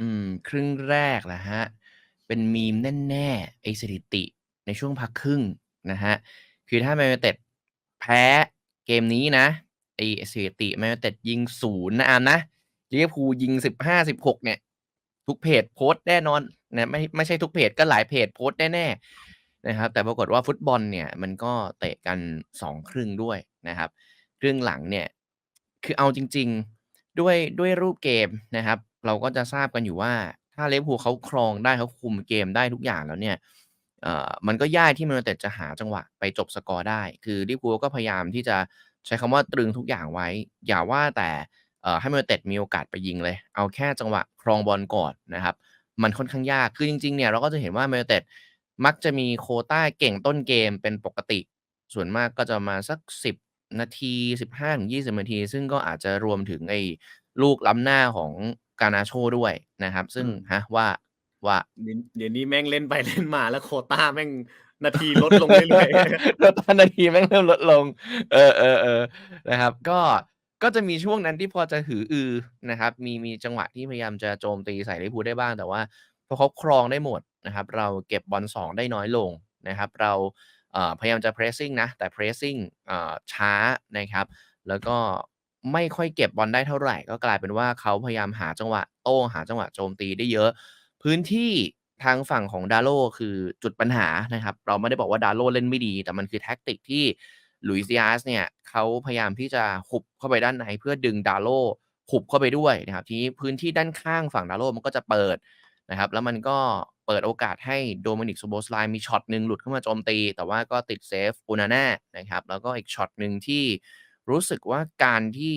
อืม ครึ่งแรกเหรอครับ?เป็นมีมแน่ๆไอสถิติในช่วงพักครึ่งนะครับคือถ้าแมนยูเต็ดแพ้เกมนี้นะไอสถิติแมนยูเต็ดยิง0นะอาร์มนะลิเวอร์พูลยิง15-16เนี่ย ทุกเพจโพสต์แน่นอนนะไม่ไม่ใช่ทุกเพจก็หลายเพจโพสต์แน่ๆนะครับ แต่ปรากฏว่าฟุตบอลเนี่ย มันก็เตะกัน2ครึ่งด้วยนะครับ ครึ่งหลังเนี่ย คือเอาจริง ๆด้วยด้วยรูปเกมนะครับ เราก็จะทราบกันอยู่ว่า ถ้าเวอร์พูเขาครองได้เขาคุมเกมได้ทุกอย่างแล้วเนี่ยมันก็ยากที่มนยูไนเต็ดจะหาจังหวะไปจบสกอร์ได้ คือลิเวอร์พูลก็พยายามที่จะใช้คำว่าตรึงทุกอย่างไว้ อย่าว่าแต่ให้มนยูไนเต็ดมีโอกาสไปยิงเลย เอาแค่จังหวะครองบอลก่อนนะครับ มันค่อนข้างยาก คือจริงๆเนี่ยเราก็จะเห็นว่าแมนยูไนเต็ดมักจะมีโควตาเก่งต้นเกมเป็นปกติ ส่วนมากก็จะมาสัก 10 นาที 15-20 นาที ซึ่งก็อาจจะรวมถึงไอ้ลูกล้ำหน้าของ Garnacho ด้วยนะครับ ซึ่งอืมฮะว่าว่า?เดี๋ยวเดี๋ยวนี้แม่งเล่นไปเล่นมาแล้วโควตาแม่งนาทีลดลงเรื่อยๆแล้วตอนนาทีแม่งเริ่มลดลง เออๆๆนะครับ ก็ก็จะมีช่วงนั้นที่พอจะหืออือนะครับ มีมีจังหวะที่พยายามจะโจมตีใส่ลิเวอร์พูลได้บ้างแต่ว่าพอเขาครองได้หมดนะครับ เราเก็บบอล2ได้น้อยลงนะครับ เราเอ่อพยายามจะ pressing นะแต่ pressing เอ่อช้านะครับ แล้วก็ ไม่ค่อยเก็บบอลได้เท่าไหร่ ก็กลายเป็นว่าเขาพยายามหาจังหวะโต้หาจังหวะโจมตีได้เยอะ พื้นที่ทางฝั่งของ Dalot คือจุดปัญหานะครับ เราไม่ได้บอกว่า Dalot เล่นไม่ดี แต่มันคือแท็กติกที่ Luis Diaz เนี่ยเขาพยายามที่จะหุบเข้าไปด้านในเพื่อดึง Dalot หุบเข้าไปด้วยนะครับ ทีนี้พื้นที่ด้านข้างฝั่ง Dalot มันก็จะเปิดนะครับ แล้วมันก็เปิดโอกาสให้ Dominic Szoboszlai มีช็อตหนึ่งหลุดเข้ามาโจมตี แต่ว่าก็ติดเซฟ Onana นะครับ แล้วก็อีกช็อตหนึ่งที่ รู้สึกว่าการที่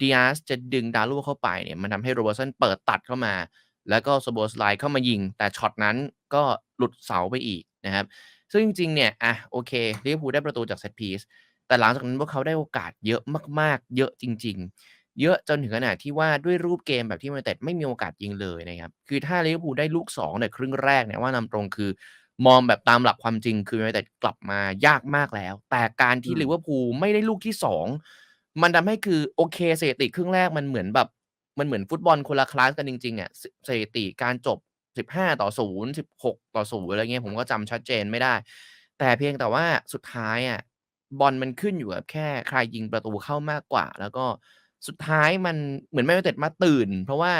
Diaz จะดึง Dalot เข้าไปเนี่ยมันทำให้ Robertson เปิดตัดเข้ามา แล้วก็ Szoboszlai เข้ามายิง แต่ช็อตนั้นก็หลุดเสาไปอีกนะครับ ซึ่งจริงๆเนี่ยอะโอเคลิเวอร์พูลได้ประตูจากเซตพีซแต่หลังจากนั้นพวกเขาได้โอกาสเยอะมากๆ เยอะจริง ๆ เยอะจนถึงขนาดที่ว่าด้วยรูปเกมแบบที่มนยูไนเตดไม่มีโอกาสยิงเลยนะครับ คือถ้าลิเวอร์พูลได้ลูก2ในครึ่งแรกเนี่ยว่านำตรงคือ มองแบบตามหลักความจริงคือแมนยูไนเต็ดกลับมายากมากแล้ว แต่การอืที่ลิมเวอร์พูลไม่ได้ลูกที่2มันทำให้คือโอเคสถิติครึ่งแรกมันเหมือนแบบมันเหมือนฟุตบอลคนละคลาสกันจริงๆอะสสถิติการจบ 15-0 16-0อะไรเงี้ยผมก็จำชัดเจนไม่ได้ แต่เพียงแต่ว่าสุดท้ายอะบอลมันขึ้นอยู่กับแค่ใครยิงประตูเข้ามากกว่า แล้วก็สุดท้ายมันเหมือนแมนยูไนเต็ดมาตื่น เพราะว่า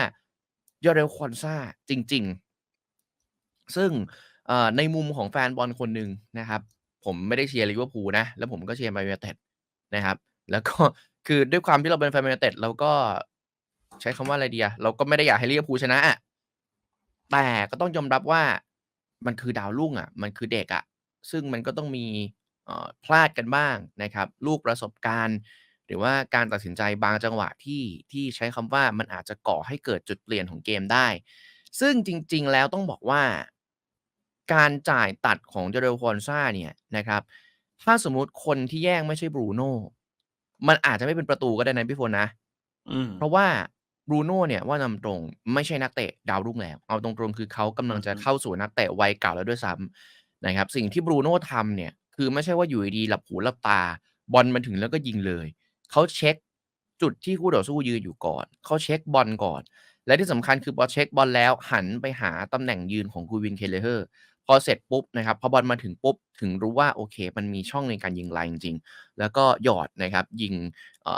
Jarell Quansah จริง ๆ ซึ่งเอ่อ ในมุมของแฟนบอลคนหนึ่งนะครับ ผมไม่ได้เชียร์ลิเวอร์พูลนะ แล้วผมก็เชียร์แมนยูเต็ดนะครับ แล้วก็คือด้วยความที่เราเป็นแฟนแมนยูเต็ดเราก็ใช้คำว่าอะไรดีอะเราก็ไม่ได้อยากให้ลิเวอร์พูลชนะอะแต่ก็ต้องยอมรับว่ามันคือดาวรุ่งอะมันคือเด็กอะซึ่งมันก็ต้องมีพลาดกันบ้างนะครับ ลูกประสบการณ์ หรือว่าการตัดสินใจบางจังหวะที่ที่ใช้คำว่ามันอาจจะก่อให้เกิดจุดเปลี่ยนของเกมได้ ซึ่งจริง ๆ แล้วต้องบอกว่า การจ่ายตัดของ Jarell Quansah เนี่ยนะครับ ถ้าสมมุติคนที่แย่งไม่ใช่ Bruno มันอาจจะไม่เป็นประตูก็ได้นะพี่พลนะอืมเพราะว่า Bruno เนี่ยว่านำตรงไม่ใช่นักเตะดาวรุ่งแล้ว เอาตรงๆคือเขากำอลัืงจะอฮึเข้าสู่นักเตะวัยเก่าแล้วด้วยซ้ำนะครับ สิ่งที่ Bruno ทำเนี่ยคือไม่ใช่ว่าอยู่ดีๆหลับหูหลับตา บอลมาถึงแล้วก็ยิงเลย เขาเช็กจุดที่คู่ต่อสู้ยืนอยู่ก่อน เขาเช็กบอลก่อน และที่สำคัญคือพอเช็กบอลแล้วหันไปหาตำแหน่งยืนของ Kevin Kelleher พอเสร็จปุ๊บนะครับพอบอลมาถึงปุ๊บถึงรู้ว่าโอเค มันมีช่องในการยิงไกลจริงๆ แล้วก็หยอดนะครับยิง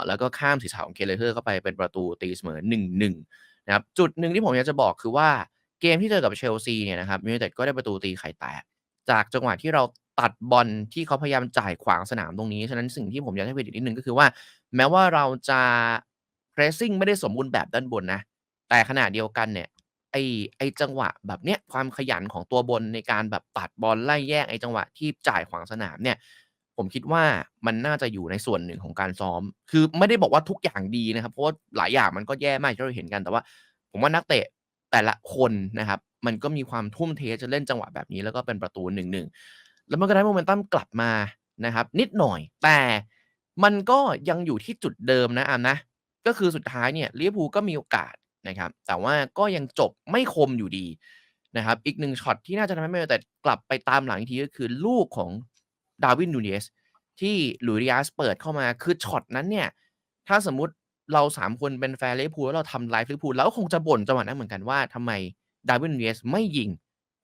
แล้วก็ข้ามศีรษะของ Kelleher เข้าไปเป็นประตูตีเสมอ 1-1นะครับจุดหนึ่งที่ผมอยากจะบอกคือว่าเกมที่เจอกับเชลซีเนี่ยนะครับมนยูไนเต็ดก็ได้ประตูตีไข่แตกจากจังหวะที่เราตัดบอลที่เขาพยายามจ่ายขวางสนามตรงนี้ ฉะนั้นสิ่งที่ผมอยากให้เครดิตนิดนึงก็คือว่า แม้ว่าเราจะ pressing ไม่ได้สมบูรณ์แบบด้านบนนะ แต่ขณะเดียวกันเนี่ย ไอ้ไอ้จังหวะแบบเนี้ยความขยันของตัวบนในการแบบตัดบอลไล่แยกไอ้จังหวะที่จ่ายขวางสนามเนี่ย ผมคิดว่ามันน่าจะอยู่ในส่วนหนึ่งของการซ้อม คือไม่ได้บอกว่าทุกอย่างดีนะครับ เพราะว่าหลายอย่างมันก็แย่มากที่เราเห็นกันแต่ว่า ผมว่านักเตะแต่ละคนนะครับ มันก็มีความทุ่มเทจะเล่นจังหวะแบบนี้แล้วก็เป็นประตู1-1แล้วมันก็ได้โมเมนตัมกลับมานะครับ นิดหน่อยแต่มันก็ยังอยู่ที่จุดเดิมนะอามนะ ก็คือสุดท้ายเนี่ยลิเวอร์พูลก็มีโอกาส นะครับ แต่ว่าก็ยังจบไม่คมอยู่ดีนะครับ อีก1ช็อตที่น่าจะทำให้แมนยูไนเต็ดกลับไปตามหลังอีกทีก็คือลูกของ Darwin Núñez ที่ Luis Diaz เปิดเข้ามาคือช็อตนั้นเนี่ย ถ้าสมมุติเรา3คนเป็นแฟน Liverpool แล้วเราทำไลฟ์ Liverpool เราก็คงจะบ่นจังหวะนั้นเหมือนกันว่าทำไม Darwin Núñez ไม่ยิง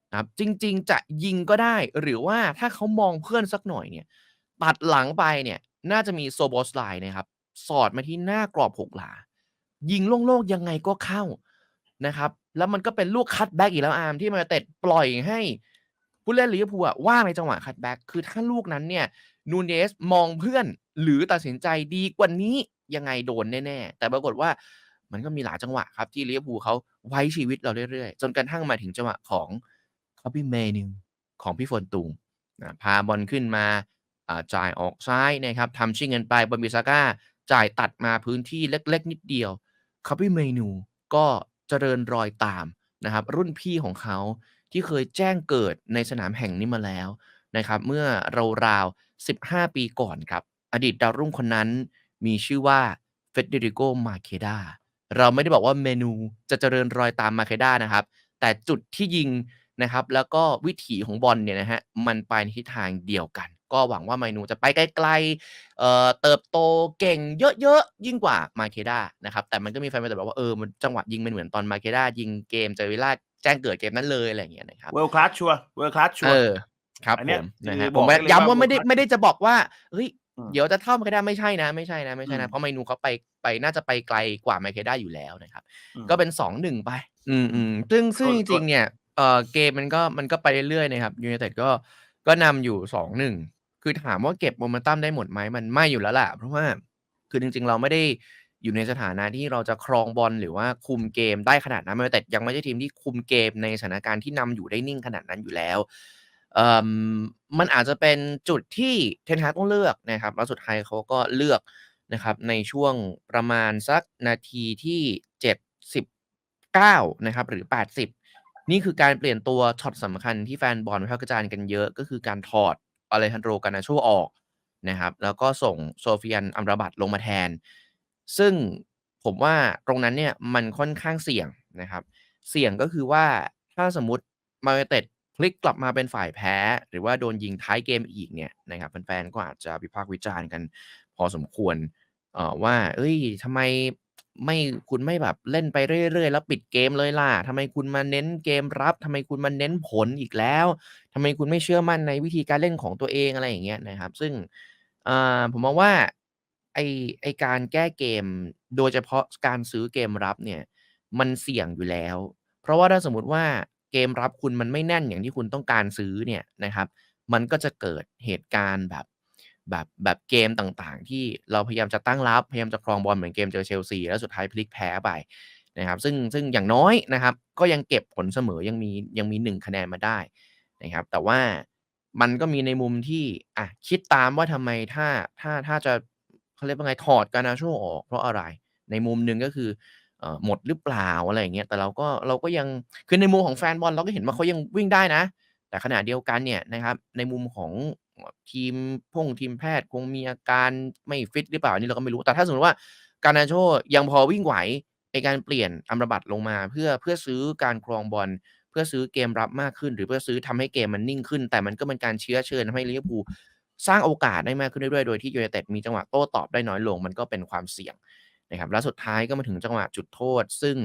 นะครับจริง ๆ จะยิงก็ได้หรือว่าถ้าเขามองเพื่อนสักหน่อยเนี่ยตัดหลังไปเนี่ยน่าจะมี Szoboszlai นะครับ สอดมาที่หน้ากรอบ6หลา ยิงโล่งๆยังไงก็เข้านะครับ แล้วมันก็เป็นลูกคัตแบ็กอีกแล้วอาร์มที่มาเต็ดปล่อยให้ผู้เล่น Liverpool อะว่างในจังหวะคัตแบ็กคือถ้าลูกนั้นเนี่ย Núñez มองเพื่อนหรือตัดสินใจดีกว่านี้ยังไงโดนแน่ๆ แต่ปรากฏว่ามันก็มีหลายจังหวะครับ ที่ Liverpool เขาไว้ชีวิตเราเรื่อยๆ จนกระทั่งมาถึงจังหวะของ Kobbie Mainoo ของพี่โฟนตูมนะพาบอลขึ้นมาจ่ายออกซ้ายนะครับทำชิ่งกันไป Wan-Bissaka จ่ายตัดมาพื้นที่เล็ก ๆ นิดเดียว Kobbie Mainoo ก็เจริญรอยตามนะครับ รุ่นพี่ของเขาที่เคยแจ้งเกิดในสนามแห่งนี้มาแล้วนะครับ เมื่อราวๆ 15 ปีก่อนครับ อดีตดาวรุ่งคนนั้นมีชื่อว่า Federico Macheda เราไม่ได้บอกว่าเมนูจะเจริญรอยตาม Macheda นะครับ แต่จุดที่ยิงนะครับ แล้วก็วิถีของบอลเนี่ยนะฮะมันไปในทิศทางเดียวกัน ก็หวังว่า Mainoo จะไปไกลๆเอ่อเติบโตเก่งเยอะๆ ยิ่งกว่า Macheda นะครับ แต่มันก็มีแฟนบอลแต่บอกว่าเออมันจังหวะยิงมันเหมือนตอน Macheda ยิงเกมเจอ Villa แจ้งเกิดเกมนั้นเลยอะไรอย่างเงี้ยนะครับ World Class ชัวร์ World Class ชัวเอร์อครับอันผเนี้ยมคืนะอครับบผอมกได้เลยย้ำว่าว่าไม่ได้ World Class ไม่ได้จะบอกว่าเฮ้ยอืมเดี๋ยวจะเท่า Macheda ไม่ใช่นะไม่ใช่นะไม่อืใช่นะมเพราะ Mainoo เขาไปไปน่าจะไปไกลกว่า Macheda อยู่แล้วนะครับอืมก็เป็น2-1ไป อือืมมๆซึ่งซึ่ส่งวนจส่ริวนงๆเนี่ยเอ่อเกมมันก็มันก็ไปเรื่อยๆนะครับยูไนเต็ดก็ก็นำอยู่2-1 คือถามว่าเก็บ Momentum ได้หมดไหมมันไม่อยู่แล้วแหละเพราะว่าคือจริง ๆ เราไม่ได้อยู่ในสถานะที่เราจะครองบอลหรือว่าคุมเกมได้ขนาดนั้นยูไนเต็ดยังไม่ใช่ทีมที่คุมเกมในสถานการณ์ที่นำอยู่ได้นิ่งขนาดนั้นอยู่แล้วมันอาจจะเป็นจุดที่ Ten Hag ต้องเลือกนะครับแล้วสุดท้ายเขาก็เลือกนะครับในช่วงประมาณสักนาทีที่ 79 นะครับหรือ 80 นี่คือการเปลี่ยนตัวช็อตสำคัญที่แฟนบอลวิพากษ์วิจารณ์กันเยอะก็คือการถอด Alejandro Garnacho ออกนะครับแล้วก็ส่ง Sofyan Amrabat ลงมาแทน ซึ่งผมว่าตรงนั้นเนี่ยมันค่อนข้างเสี่ยงนะครับ เสี่ยงก็คือว่าถ้าสมมติมาเต็ดพลิกกลับมาเป็นฝ่ายแพ้ หรือว่าโดนยิงท้ายเกมอีกเนี่ยนะครับแฟนๆก็อาจจะวิพากษ์วิจารณ์กัน พอสมควรว่าเฮ้ยทำไม ไม่คุณไม่แบบเล่นไปเรื่อยๆ แล้วปิดเกมเลยล่ะทำไมคุณมาเน้นเกมรับทำไมคุณมาเน้นผลอีกแล้วทำไมคุณไม่เชื่อมั่นในวิธีการเล่นของตัวเองอะไรอย่างเงี้ยนะครับ ซึ่งผมมองว่าไอไอการแก้เกม โดยเฉพาะการซื้อเกมรับเนี่ยมันเสี่ยงอยู่แล้ว เพราะว่าถ้าสมมติว่าเกมรับคุณมันไม่แน่นอย่างที่คุณต้องการซื้อเนี่ยนะครับ มันก็จะเกิดเหตุการณ์แบบ แบบแบบเกมต่างๆ ที่เราพยายามจะตั้งรับ พยายามจะครองบอลเหมือนเกมเจอเชลซีแล้วสุดท้ายพลิกแพ้ไปนะครับซึ่งซึ่งอย่างน้อยนะครับ ก็ยังเก็บผลเสมอยังมียังมี 1 คะแนนมาได้นะครับ แต่ว่ามันก็มีในมุมที่อะคิดตามว่าทำไมถ้าถ้าถ้าจะเขาเรียกว่าไงถอด Garnacho ออก เพราะอะไรในมุมหนึ่งก็คือเอ่อหมดหรือเปล่าอะไรอย่างเงี้ยแต่เราก็เราก็ยังคือในมุมของแฟนบอลเราก็เห็นว่าเขายังวิ่งได้นะ แต่ขณะเดียวกันเนี่ยนะครับในมุมของ ทีมพ่งทีมแพทย์คงมีอาการไม่ฟิตหรือเปล่าอันนี้เราก็ไม่รู้ แต่ถ้าสมมติว่า Garnacho ยังพอวิ่งไหวไอการเปลี่ยน Amrabat ลงมา เพื่อเพื่อซื้อการครองบอลเพื่อซื้อเกมรับมากขึ้น หรือเพื่อซื้อทำให้เกมมันนิ่งขึ้น แต่มันก็เป็นการเชื้อเชิญให้ Liverpool สร้างโอกาสได้มากขึ้นเรื่อยๆ โดยที่ยูไนเต็ดมีจังหวะโต้ตอบได้น้อยลง มันก็เป็นความเสี่ยงนะครับแล้วสุดท้ายก็มาถึงจังหวะจุดโทษ ซึ่ง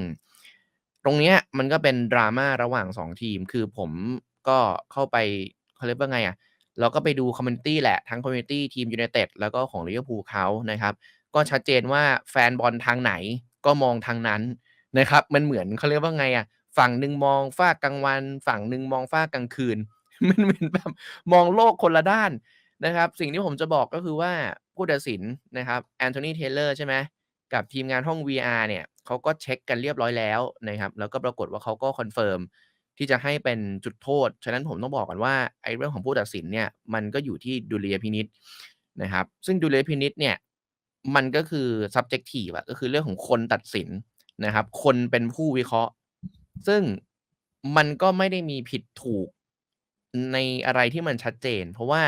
ตรงเนี้ยมันก็เป็น drama ระหว่าง 2 ทีม คือผมก็เข้าไปเขาเรียกว่าไงอะ เราก็ไปดูคอมมิวนิตี้แหละทั้งคอมมิวนิตี้ทีมยูไนเต็ดแล้วก็ของ Liverpool เขานะครับ ก็ชัดเจนว่าแฟนบอลทางไหนก็มองทางนั้นนะครับ มันเหมือนเขาเรียกว่าไงอะฝั่งหนึ่งมองฟากลางวัน ฝั่งหนึ่งมองฟากลางคืน มันเหมือนแบบมองโลกคนละด้านนะครับ สิ่งที่ผมจะบอกก็คือว่าผู้ตัดสินนะครับ Anthony Taylor ใช่ไหมกับทีมงานห้อง VR เนี่ยเขาก็เช็กกันเรียบร้อยแล้วนะครับ แล้วก็ปรากฏว่าเขาก็คอนเฟิร์ม ที่จะให้เป็นจุดโทษ ฉะนั้นผมต้องบอกก่อนว่าไอ้เรื่องของผู้ตัดสินเนี่ยมันก็อยู่ที่ดุลยพินิจนะครับ ซึ่งดุลยพินิจเนี่ยมันก็คือ subjective อะก็คือเรื่องของคนตัดสินนะครับ คนเป็นผู้วิเคราะห์ ซึ่งมันก็ไม่ได้มีผิดถูกในอะไรที่มันชัดเจน เพราะว่า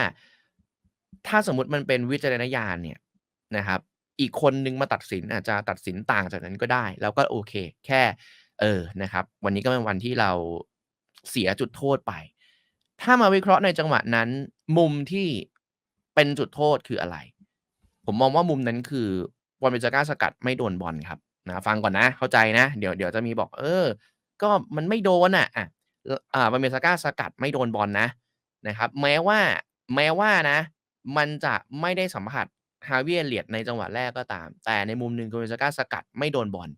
ถ้าสมมติมันเป็นวิจารณญาณเนี่ยนะครับ อีกคนหนึ่งมาตัดสินอาจจะตัดสินต่างจากนั้นก็ได้ แล้วก็โอเค แค่ เออนะครับ วันนี้ก็เป็นวันที่เรา เสียจุดโทษไป ถ้ามาวิเคราะห์ในจังหวะนั้น มุมที่เป็นจุดโทษคืออะไร ผมมองว่ามุมนั้นคือ Wan Bissaka สกัดไม่โดนบอลครับนะฟังก่อนนะ เข้าใจนะ เดี๋ยวเดี๋ยวจะมีบอก เออ ก็มันไม่โดนน่ะอะอ่า Wan Bissaka สกัดไม่โดนบอลนะนะครับ แม้ว่าแม้ว่านะ มันจะไม่ได้สัมผัส Harvey Elliott ในจังหวะแรกก็ตาม แต่ในมุมหนึ่ง Wan Bissaka สกัดไม่โดนบอล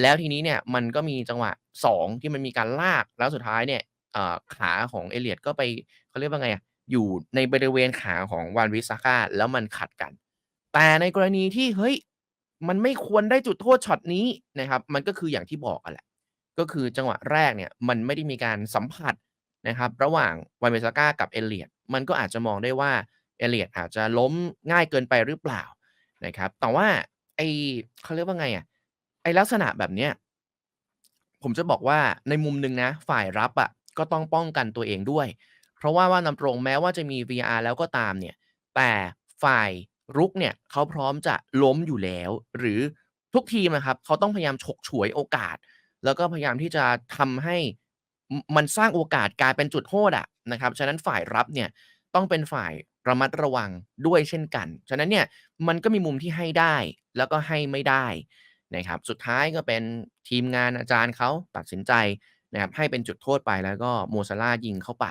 แล้วทีนี้เนี่ยมันก็มีจังหวะ 2 ที่มันมีการลากแล้วสุดท้ายเนี่ยขาของ Elliott ก็ไปเขาเรียกว่าไงอะอยู่ในบริเวณขาของ Wan Bissaka แล้วมันขัดกัน แต่ในกรณีที่เฮ้ยมันไม่ควรได้จุดโทษช็อตนี้นะครับ มันก็คืออย่างที่บอกอะแหละ ก็คือจังหวะแรกเนี่ยมันไม่ได้มีการสัมผัสนะครับ ระหว่าง Wan Bissaka กับ Elliott มันก็อาจจะมองได้ว่า Elliott อาจจะล้มง่ายเกินไปหรือเปล่านะครับ แต่ว่าไอเขาเรียกว่าไงอะ ไอลักษณะแบบเนี้ยผมจะบอกว่าในมุมหนึ่งนะ ฝ่ายรับอะก็ต้องป้องกันตัวเองด้วย เพราะว่าว่าตาตรงแม้ว่าจะมี VR แล้วก็ตามเนี่ย แต่ฝ่ายรุกเนี่ยเขาพร้อมจะล้มอยู่แล้ว หรือทุกทีมอะครับเขาต้องพยายามฉกฉวยโอกาส แล้วก็พยายามที่จะทำให้มมันสร้างโอกาสกลายเป็นจุดโทษอะนะครับฉะนั้นฝ่ายรับเนี่ยต้องเป็นฝ่ายระมัดระวังด้วยเช่นกัน ฉะนั้นเนี่ยมันก็มีมุมที่ให้ได้แล้วก็ให้ไม่ได้ นะครับสุดท้ายก็เป็นทีมงานอาจารย์เขาตัดสินใจนะครับให้เป็นจุดโทษไปแล้วก็โมซาร่ายิงเข้าไป